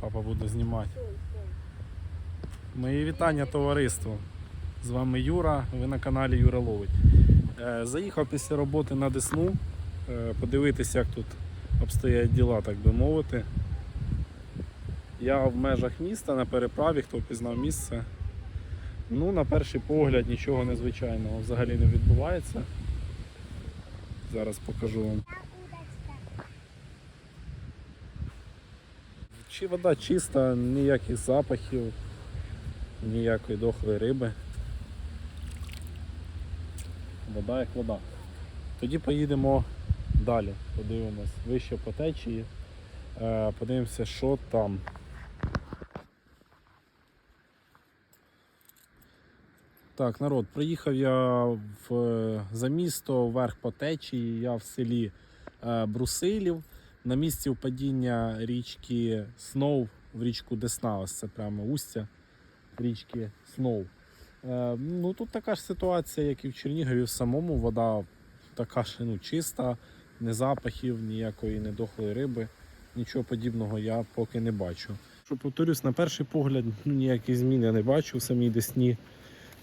Папа буде знімати. Мої вітання товариству. З вами Юра, ви на каналі Юра Ловить. Е, Заїхав після роботи на Десну, е, подивитися, як тут обстоять діла, так би мовити. Я в межах міста на переправі, хто пізнав місце. Ну, на перший погляд нічого незвичайного взагалі не відбувається. Зараз покажу вам. Чи вода чиста, ніяких запахів, ніякої дохлої риби. Вода як вода. Тоді поїдемо далі, подивимось вище по течії, е, подивимося, що там. Так, народ, приїхав я в, за місто вверх по течії, я в селі е, Брусилів. На місці впадіння річки Сноу в річку Десна, ось це прямо устя річки Сноу. Е, ну тут така ж ситуація, як і в Чернігові в самому. Вода така ж ну, чиста, не запахів, ніякої недохлої риби. Нічого подібного я поки не бачу. Що повторюсь, на перший погляд ну, ніяких змін я не бачу в самій Десні.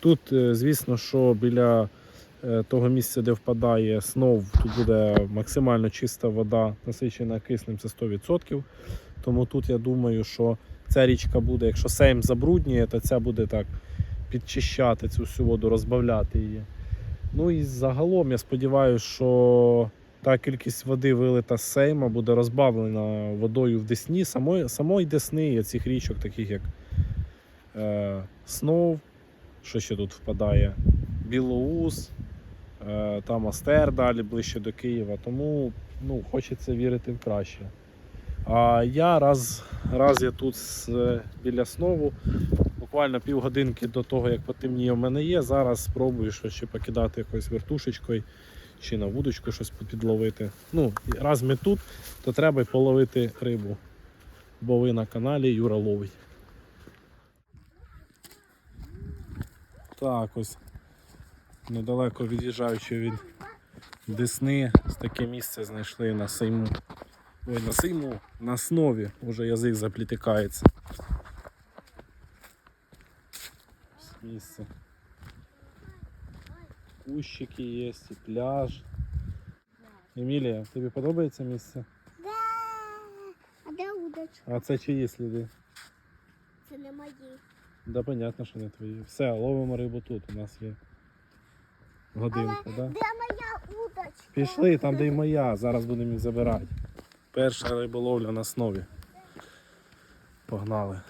Тут, е, звісно, що біля того місця, де впадає снов, тут буде максимально чиста вода, насичена киснем, це 100%. Тому тут я думаю, що ця річка буде, якщо сейм забруднює, то ця буде так підчищати цю всю воду, розбавляти її. Ну і загалом я сподіваюся, що та кількість води вилита з сейма буде розбавлена водою в Десні, самої, самої Десни цих річок, таких як е, Снов, що ще тут впадає, Білоус, е, там Остер далі ближче до Києва. Тому ну, хочеться вірити в краще. А я раз, раз я тут з, е, біля снову, буквально півгодинки до того, як потемніє в мене є. Зараз спробую щось ще покидати якоюсь вертушечкою чи на вудочку щось підловити. Ну, раз ми тут, то треба й половити рибу. Бо ви на каналі Юра ловить. Так, ось недалеко від'їжджаючи від Десни, таке місце знайшли на сейму. Ой, на сейму, на снові, уже язик заплітикається. Місце. Кущики є, і пляж. Емілія, тобі подобається місце? Да. А де удочка? А це чиї сліди? Це не мої. Да, понятно, що не твої. Все, ловимо рибу тут. У нас є годинка, Але да? де моя удочка? Пішли там, де й моя, зараз будемо їх забирати. Перша риболовля на снові. Погнали.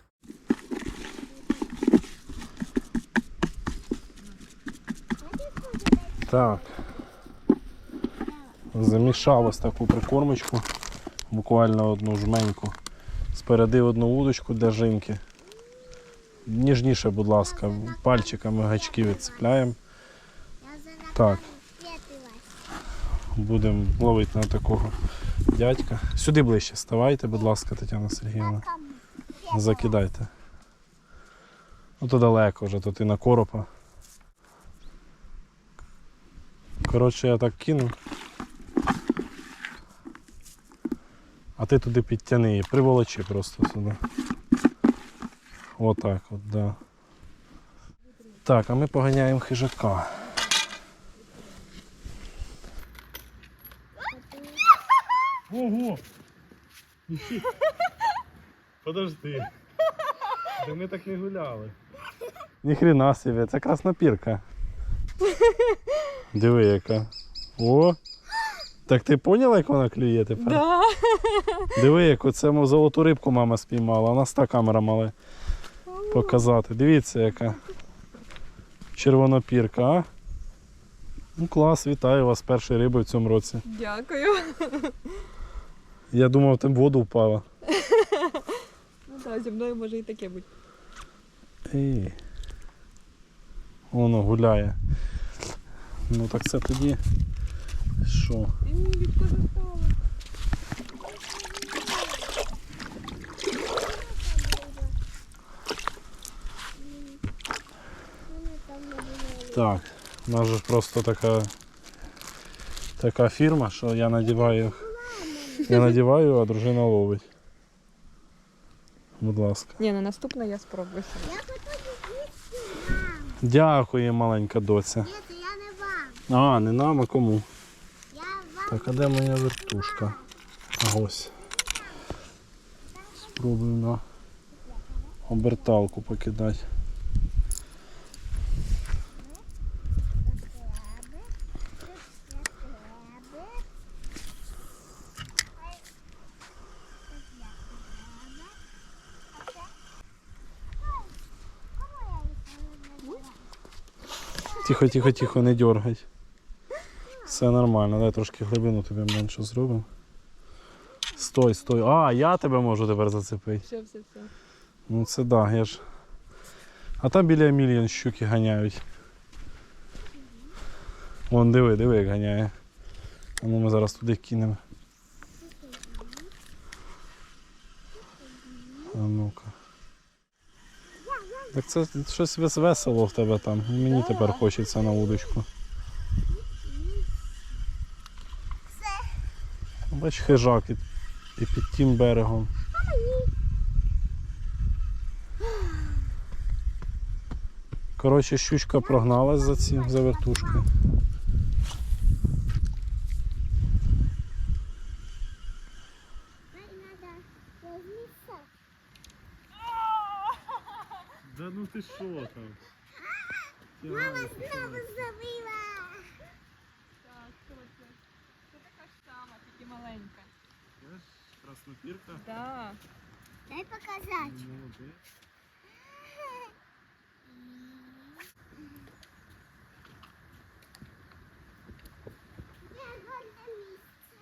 Так. Замішав ось таку прикормочку, буквально одну жменьку. Спереди одну удочку для жинки. Ніжніше, будь ласка, пальчиками гачки відцепляємо. Так. Будемо ловити на такого дядька. Сюди ближче ставайте, будь ласка, Тетяна Сергіївна. Закидайте. Ну то далеко вже, то ти на коропа. Коротше, я так кину. А ти туди підтяни її, приволочи просто сюди. Отак от, да. Так, а ми поганяємо хижака. Ого! Подожди. Да ми так не гуляли. Ніхрена собі, це краснопірка. Диви яка. О! Так ти поняла, як вона клює тепер? Да. Диви, яку це золоту рибку мама спіймала, у нас та камера мала показати. Дивіться, яка червонопірка, а? Ну клас, вітаю вас з першою рибою в цьому році. Дякую. Я думав, ти в воду впала. Ну так, зі мною може і таке бути. Ей. Воно гуляє. Ну так це тоді. Що? І мені. Так, у нас же просто така така фірма, що я надіваю. Я надіваю, а дружина ловить. Будь ласка. Ні, на наступне я спробую. Я хочу їсти вам. Дякую, маленька доця. Ні, це я не вам. А, не нам, а кому? Я вам. Так, а де моя вертушка? А ось. Спробую на оберталку покидати. Тихо, тихо, тихо, не дергай. Все нормально, дай трошки глибину тобі менше зробимо. Стой, стой. А, я тебе можу тепер зацепити. Все, все, все. Ну це да, я ж. А там біля Емілієн щуки ганяють. Вон диви, диви, як ганяє. Ну ми зараз туди кинемо. А ну-ка. Так це щось весело в тебе там. І Мені Да. тепер хочеться на удочку. Бач хижак і, і під тим берегом. Коротше, щучка прогналась за цим, за вертушкою. Там? Мама знову забила. Так, що це? Така ж сама, тільки маленька. Краснопірка. Так. Дай показати. Молодець. Я горда місце.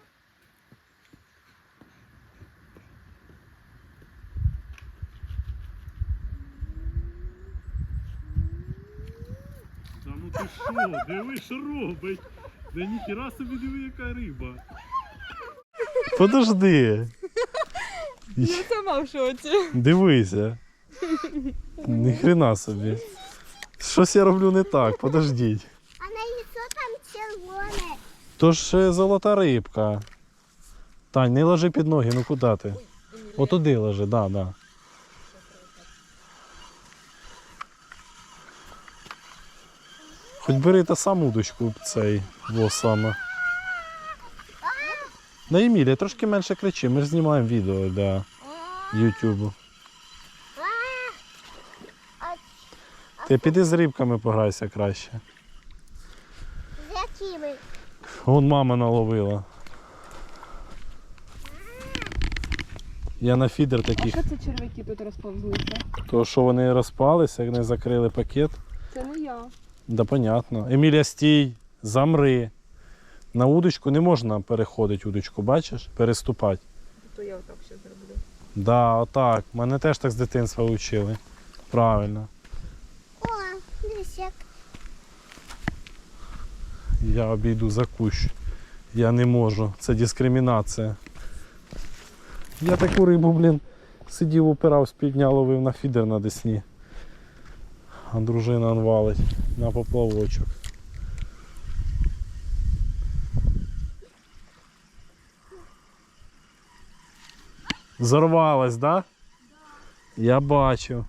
Да що? Диви, що робить? Да ніхіра собі диви, яка риба. Подожди. Ну сама в шоці. Дивися. Ніхрена собі. Щось я роблю не так, подождіть. А на яйцо там червоне. То ж е, золота рибка. Тань, не ложи під ноги, ну куди ти? Отуди ложи, да, да. Хоч бери та саму удочку цей во саме. На Емілія, трошки менше кричи, ми ж знімаємо відео для Ютубу. Ти піди з рибками пограйся краще. з якими? Вон мама наловила. Я на фідер А таких. що це червяки тут розповзлися? То що вони розпалися, як не закрили пакет. Це не я. Да понятно. Емілія, стій, замри. На удочку не можна переходити удочку, бачиш? Переступати. То я отак ще зроблю. Да, отак. Мене теж так з дитинства вчили. Правильно. О, дивись, Я обійду за кущ. Я не можу. Це дискримінація. Я таку рибу, блін, сидів, упирав з півдня, ловив на фідер на Десні. Дружина валить на поплавочок. Зорвалась, да? Я бачив.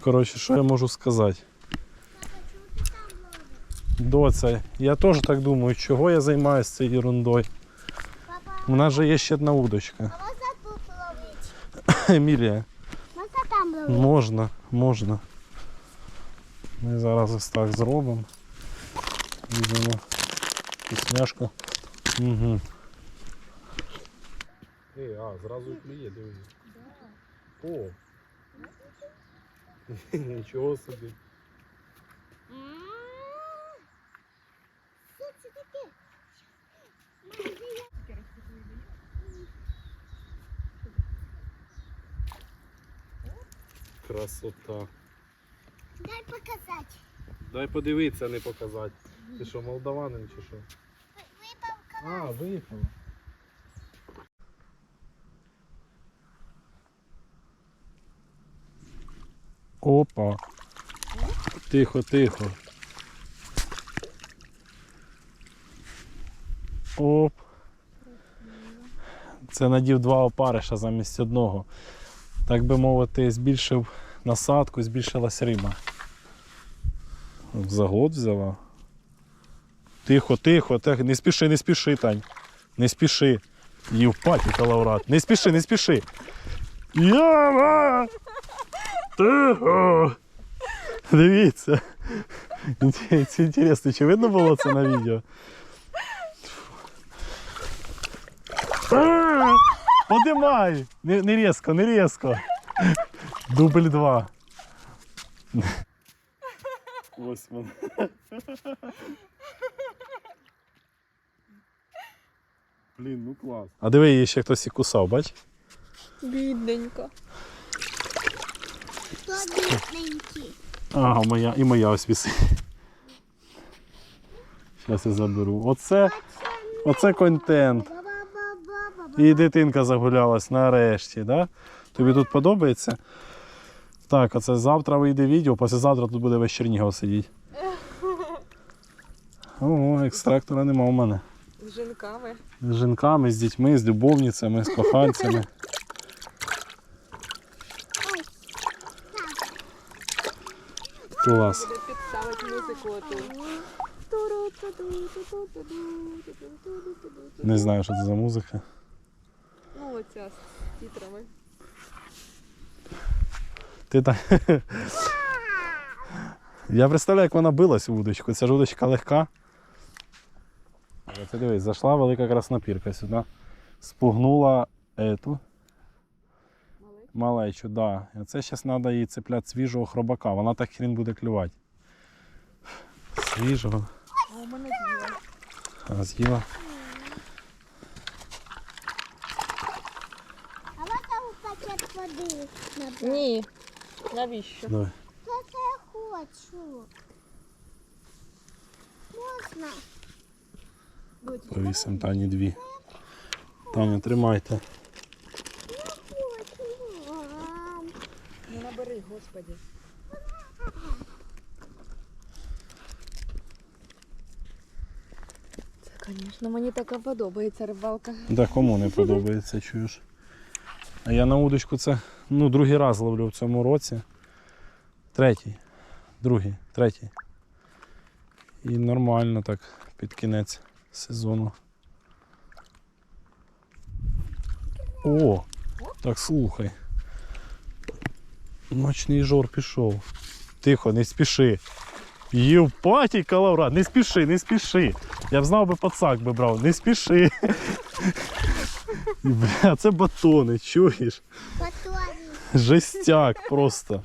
Коротше, що я можу сказати? Доця, я теж так думаю, чого я займаюся цією ерундою. папа. У нас же є ще одна удочка. А можна тут ловити? Емілія, Можна там ловити? можна, можна. Ми зараз ось так зробимо. Візьмемо вкусняшку. Угу. Ей, а, зразу і клює, дивись. О! Нічого собі. Красота. Дай показати. Дай подивитися, не показати. Ти що, молдаванин чи що? Випав А, виїхала. Опа. Тихо, тихо. Оп. Це надів два опариша замість одного. Так би мовити, збільшив насадку, збільшилась риба. Заглот взяла. Тихо, тихо, тихо. Не спіши, не спіши, Тань. Не спіши. Євпатіка лауреат. Не спіши, не спіши. Яма! Тихо! Дивіться. Це інтересно, чи видно було це на відео? Подимай! Не, не різко, не різко. Дубль два. Ось він. Блін, ну клас. А диви, її ще хтось і кусав, бач? Бідненько. Хто бідненький? Ага, моя, і моя ось вісить. Зараз я заберу. Оце, оце контент. І дитинка загулялась нарешті, да? Тобі тут подобається? Так, оце завтра вийде відео, післязавтра тут буде весь Чернігов сидіти. Ого, екстрактора нема у мене. З жінками. З жінками, з дітьми, з любовницями, з коханцями. Клас. Не знаю, що це за музика. Ну, оця з титрами. Ти так. Я представляю, як вона билась у вудочку. Ця ж вудочка легка. Це дивись, зайшла велика краснопірка сюди. Спугнула ету малечу, да. Це зараз треба їй цепляти свіжого хробака. Вона так хрін буде клювати. Свіжого. А у мене з'їла. А, з'їла. А можна у пакет води? Ні. Навіщо? Давай. Це це я хочу. Можна? Повісимо Тані дві. Таня, тримайте. Я хочу. Мам. Ну набери, господи. Це, звісно, мені така подобається рибалка. Да кому не подобається, чуєш. А я на удочку це ну, другий раз ловлю в цьому році. Третій. Другий, третій. І нормально так під кінець сезону. О! Так слухай. Ночний жор пішов. Тихо, не спіши. Євпатій калавра, не спіши, не спіши. Я б знав би пацак би брав, не спіши. Бля, це батони, чуєш? Жестяк просто.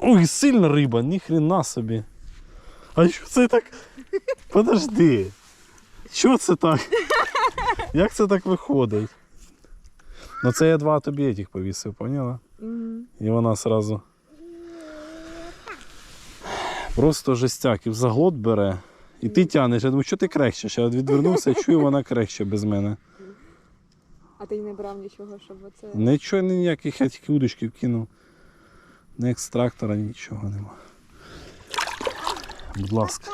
Ой, сильна риба, ніхрена собі. А що це так? Подожди. Що це так? Як це так виходить? Ну це я два тобі этих повісив, поняла? І вона сразу. Просто жестяк, і в заглот бере. І ти тянеш. Я думаю, що ти крехчеш? Я відвернувся, чую, вона крехче без мене. А ти й не брав нічого, щоб оце. Нічого ніяких я тільки удочки вкинув. Ні екстрактора, нічого нема. Будь ласка.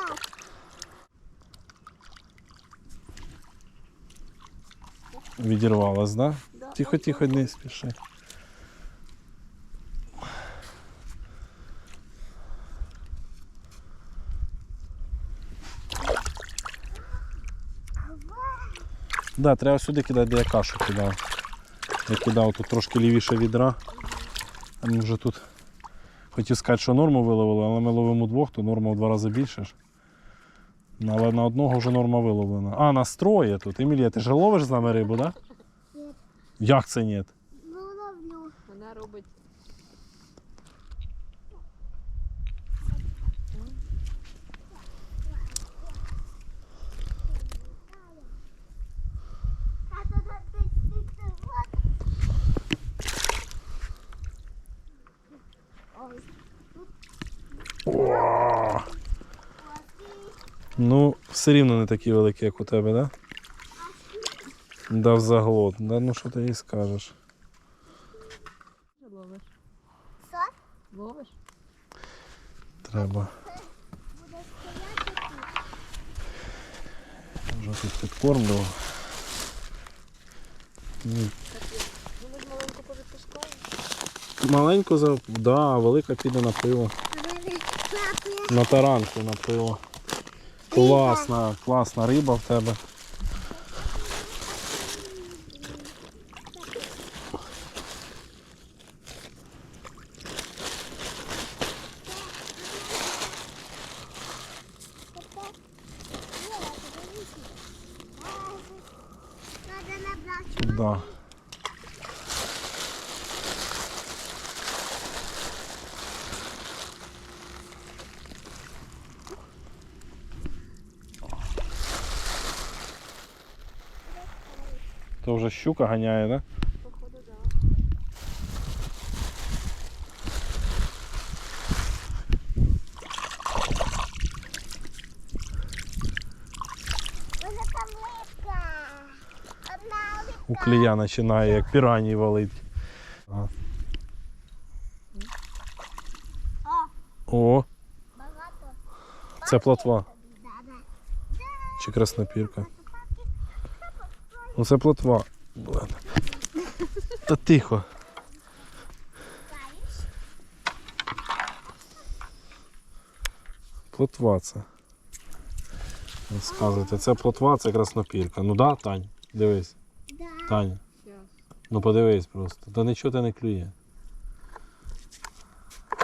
Відірвалась, да? Да. Тихо, тихо, не спіши. Да, треба сюди кидати, де я кашу кидав. Я кидав тут трошки лівіше відра. А ми вже тут хотів сказати, що норму виловили, але ми ловимо двох, то норма в два рази більше ж. Але на одного вже норма виловлена. А, настроє тут. Емілія, ти ж ловиш з нами рибу, так? Да? Як це ні? Ну, ловлю. Вона робить. О! Ну, все рівно не такі великі, як у тебе? Да? Дав заглот. Да, ну що ти їй скажеш? Ловиш. Що? Ловиш? Треба. Вже тут підкормлював. Ми ж маленько за. Да, велика піде на пиво. На таранку на пиво. Класна, класна риба в тебе. То вже щука ганяє, да? Походу, да. У клія починає як піраній валить. Ага. О, це плотва чи краснопірка. Ну це плотва. Блин. Та тихо. Плотва це. Розказуйте, це плотва, це краснопірка. Ну да, Тань, дивись. Да. Тань, ну подивись просто. Та нічого те не клює.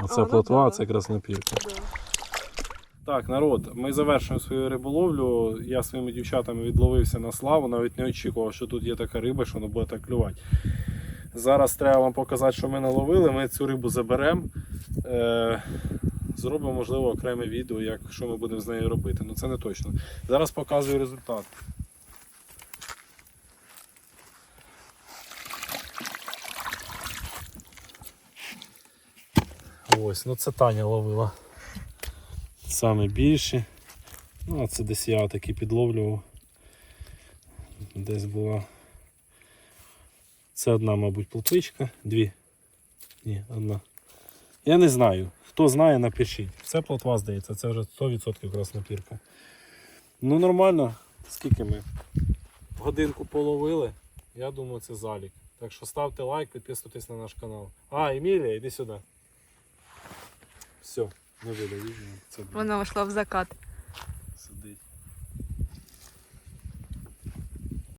Оце А, ну плотва, це краснопірка. Так, народ, ми завершуємо свою риболовлю. Я своїми дівчатами відловився на славу, навіть не очікував, що тут є така риба, що вона буде так клювати. Зараз треба вам показати, що ми наловили. Ми цю рибу заберемо. Е- зробимо, можливо, окреме відео, як, що ми будемо з нею робити. Ну це не точно. Зараз показую результат. Ось, ну це Таня ловила. Саме більші. Ну, а це десь я таки підловлював. Десь була. Це одна, мабуть, плотвичка. Дві. Ні, одна. Я не знаю. Хто знає, напишіть. Це плотва, здається, це вже 100% краснопірка. Ну нормально. Скільки ми? Годинку половили. Я думаю, це залік. Так що ставте лайк, підписуйтесь на наш канал. А, Емілія, йди сюди. Все, не йшло Вона вийшла в закат.